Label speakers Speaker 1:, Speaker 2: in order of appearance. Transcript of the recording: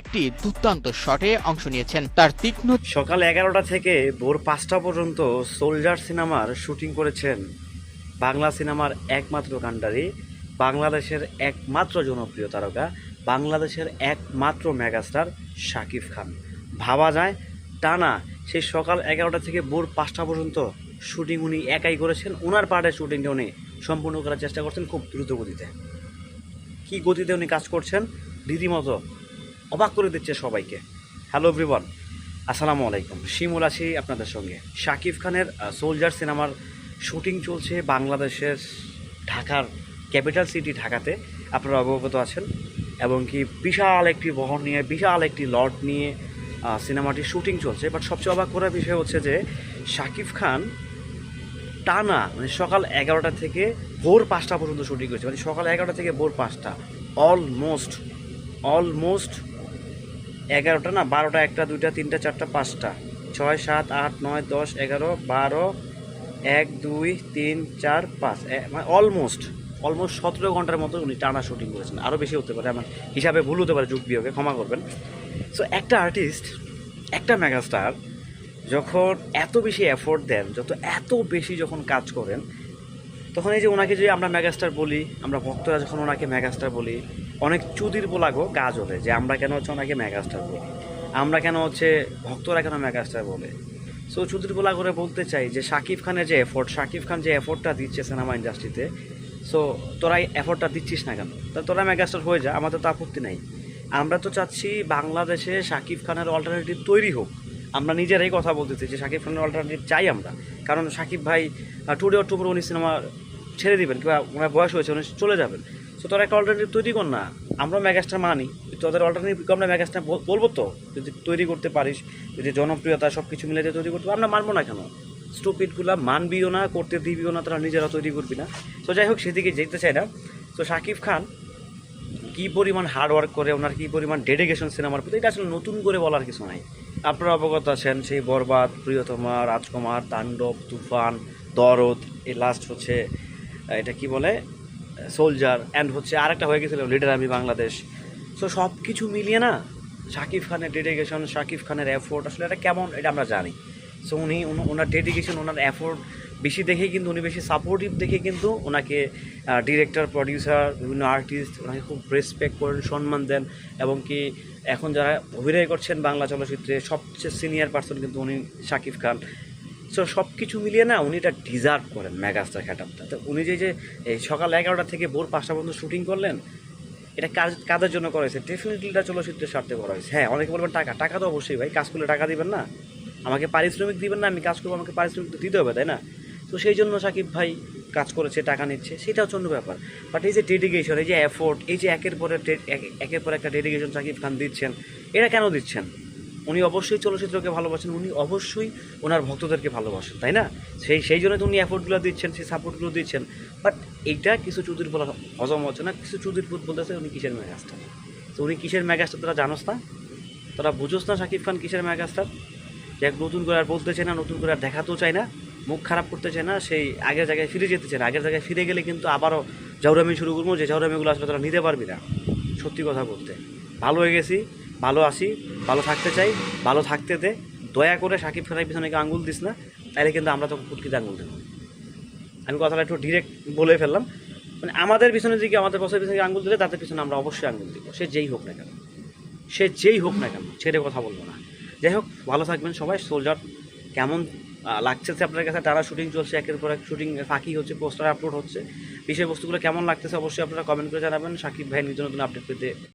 Speaker 1: একটি দুর্দান্ত শটে অংশ নিয়েছেন। তার তীক্ষ্ণ
Speaker 2: সকাল এগারোটা থেকে ভোর পাঁচটা পর্যন্ত সোলজার সিনেমার শুটিং করেছেন বাংলা সিনেমার একমাত্র কাণ্ডারি, বাংলাদেশের একমাত্র জনপ্রিয় তারকা, বাংলাদেশের একমাত্র মেগাস্টার শাকিব খান। ভাবা যায়, টানা সেই সকাল এগারোটা থেকে ভোর পাঁচটা পর্যন্ত শুটিং উনি একাই করেছেন। ওনার পার্টের শুটিংটা উনি সম্পূর্ণ করার চেষ্টা করছেন খুব দ্রুত গতিতে। কী গতিতে উনি কাজ করছেন? রীতিমতো অবাক করে দিচ্ছে সবাইকে। হ্যালো এভরিওয়ান আসসালামু আলাইকুম। শিমুল আছি আপনাদের সঙ্গে। শাকিব খানের সোলজার সিনেমার শুটিং চলছে বাংলাদেশের ঢাকার ক্যাপিটাল সিটি ঢাকাতে। আপনারা অবগত আছেন। এবং কি বিশাল একটি বহর নিয়ে বিশাল একটি লট নিয়ে আহ, সিনেমাটির শুটিং চলছে। বাট সবচেয়ে অবাক করার বিষয় হচ্ছে যে শাকিব খান টানা মানে সকাল এগারোটা থেকে ভোর পাঁচটা পর্যন্ত শুটিং করেছে। মানে সকাল এগারোটা থেকে ভোর পাঁচটা। অলমোস্ট অলমোস্ট এগারোটা না, বারোটা একটা, দুইটা, তিনটা, চারটা, পাঁচটা। ছয়, সাত, আট, নয়, দশ, এগারো, বারো, এক, দুই, তিন, চার, পাঁচ। মানে অলমোস্ট অলমোস্ট সতেরো ঘণ্টার মতো উনি টানা শুটিং করেছেন। আরও বেশি হতে পারে, আমার হিসাবে ভুল হতে পারে যুগ বিয়োগে ক্ষমা করবেন। সো একটা আর্টিস্ট একটা মেগাস্টার যখন এত বেশি এফোর্ট দেন, যত, এত বেশি যখন কাজ করেন তখন এই যে ওনাকে যে আমরা মেগাস্টার বলি, আমরা ভক্তরা যখন ওনাকে মেগাস্টার বলি, অনেক চুদির বলাগো কাজ ওঠে যে আমরা কেন হচ্ছে ওনাকে মেগাস্টার বলি? আমরা কেন হচ্ছে ভক্তরা কেন মেগাস্টার বলে? সো চুদির বলা করে বলতে চাই যে শাকিব খানের যে এফোর্ট শাকিব খান যে এফোর্টটা দিচ্ছে সিনেমা ইন্ডাস্ট্রিতে সো তোরা এফোর্টটা দিচ্ছিস না কেন? তা তোরা মেগাস্টার হয়ে যা, আমাদের তো আপত্তি নাই। আমরা তো চাচ্ছি বাংলাদেশে শাকিব খানের অল্টারনেটিভ তৈরি হোক। আমরা নিজেরাই কথা বলতেছি যে শাকিব খানের অল্টারনেটিভ চাই আমরা। কারণ শাকিব ভাই টুডে অক্টোবর উনি সিনেমা ছেড়ে দিবেন কিংবা ওনার বয়স হয়েছে, উনি চলে যাবেন। সো তোরা একটা অল্টারনেটিভ তৈরি কর না। আমরা মেগাস্টার মানি। তোদের অল্টারনেটিভ আমরা মেগাস্টার বলব তো, যদি তৈরি করতে পারিস, যদি জনপ্রিয়তা সব কিছু মিলে তৈরি করতে আমরা মানবো না কেন? স্টুপিডগুলা মানবিও না, করতে দিবিও না, তারা নিজেরা তৈরি করবি না। তো যাই হোক, সেদিকে যেতে চাই না। তো শাকিব খান কি পরিমাণ হার্ড ওয়ার্ক করে, ওনার কি পরিমাণ ডেডিকেশন সিনেমার প্রতি, এটা আসলে নতুন করে বলার কিছু নাই। আপনারা অবগত আছেন, সেই বরবাদ, প্রিয়তমা, রাজকুমার, তাণ্ডব, তুফান, দরদ, এই লাস্ট হচ্ছে এটা কি বলে? সোলজার অ্যান্ড হচ্ছে আরেকটা হয়ে গেছিল লিডার আমি বাংলাদেশ সো সব কিছু মিলিয়ে না শাকিব খানের ডেডিকেশন শাকিব খানের এফোর্ট আসলে এটা কেমন, এটা আমরা জানি। সো উনি ওনার ডেডিকেশন ওনার এফোর্ট বেশি দেখে কিন্তু, উনি বেশি সাপোর্টিভ দেখে কিন্তু ওনাকে ডিরেক্টর প্রডিউসার বিভিন্ন আর্টিস্ট ওনাকে খুব রেসপেক্ট করেন, সম্মান দেন এবং কি এখন যারা অভিনয় করছেন বাংলা চলচ্চিত্রে, সবচেয়ে সিনিয়র পার্সন কিন্তু উনি শাকিব খান সো সব কিছু মিলিয়ে না উনি এটা ডিজার্ভ করেন মেগাস্টার খ্যাটাপটা তো উনি যে যে এই সকাল এগারোটা থেকে ভোর পাঁচটা পর্যন্ত শুটিং করলেন, এটা কাজ, কাদের জন্য করা হয়েছে? ডেফিনেটলি এটা চলচ্চিত্রের স্বার্থে করা হয়েছে। হ্যাঁ অনেকে বলবেন টাকা টাকা তো অবশ্যই ভাই, কাজ করলে টাকা দিবেন না। আমাকে পারিশ্রমিক দিবেন না, আমি কাজ করব, আমাকে পারিশ্রমিক তো দিতে হবে, তাই না? তো সেই জন্য সাকিব ভাই কাজ করেছে, টাকা নিচ্ছে, সেটা হচ্ছে অন্য ব্যাপার। বাট এই যে ডেডিকেশন এই যে এফোর্ট এই যে একের পর এক- এক- একের পর একটা ডেডিকেশন সাকিব খান দিচ্ছেন, এটা কেন দিচ্ছেন? উনি অবশ্যই চলচ্চিত্রকে ভালোবাসেন, উনি অবশ্যই ওনার ভক্তদেরকে ভালোবাসেন, তাই না? সেই সেই জন্য তো উনি এফোর্টগুলো দিচ্ছেন, সেই সাপোর্টগুলো দিচ্ছেন। বাট এইটা কিছু চুদির বলা হজম হচ্ছে না, কিছু চুদির পুত বলতেছে উনি কিসের মেগাস্টার? তো উনি কিসের মেগাস্টার তোরা জানোস না? তোরা বুঝোস না শাকিব খান কিসের মেগাস্টার? যে নতুন করে আর বলতে চায় না, নতুন করে আর দেখাতেও চায় না, মুখ খারাপ করতে চায় না, সেই আগের জায়গায় ফিরে যেতে চায় না। আগের জায়গায় ফিরে গেলে কিন্তু আবারও জাউরামি শুরু করব, যে জাউরামিগুলো আসলে তোরা নিতে পারবি না, সত্যি কথা বলতে। ভালো হয়ে গেছি ভালো আসি ভালো থাকতে চাই, ভালো থাকতে দে। দয়া করে সাকিব খানের পিছনে আঙুল দিস না? তাহলে কিন্তু আমরা তোকে ফুটকিতে আঙুল দেবো। আমি কথাটা একটু ডিরেক্ট বলে ফেললাম। মানে আমাদের পিছনে দিকে আমাদের বসের পিছনে আঙুল দিলে, তাদের পিছনে আমরা অবশ্যই আঙুল দিব। সে যেই হোক না কেন। সে যেই হোক না কেন, ছেড়ে কথা বলব না। যাই হোক, ভালো থাকবেন সবাই। সোলজার কেমন লাগতেছে আপনার কাছে? তারা শুটিং চলছে, একের পর এক শুটিং ফাঁকি হচ্ছে পোস্টার আপলোড হচ্ছে। বিষয়বস্তুগুলো কেমন লাগতেছে অবশ্যই আপনারা কমেন্ট করে জানাবেন। সাকিব ভাই নতুন নতুন আপডেট পেতে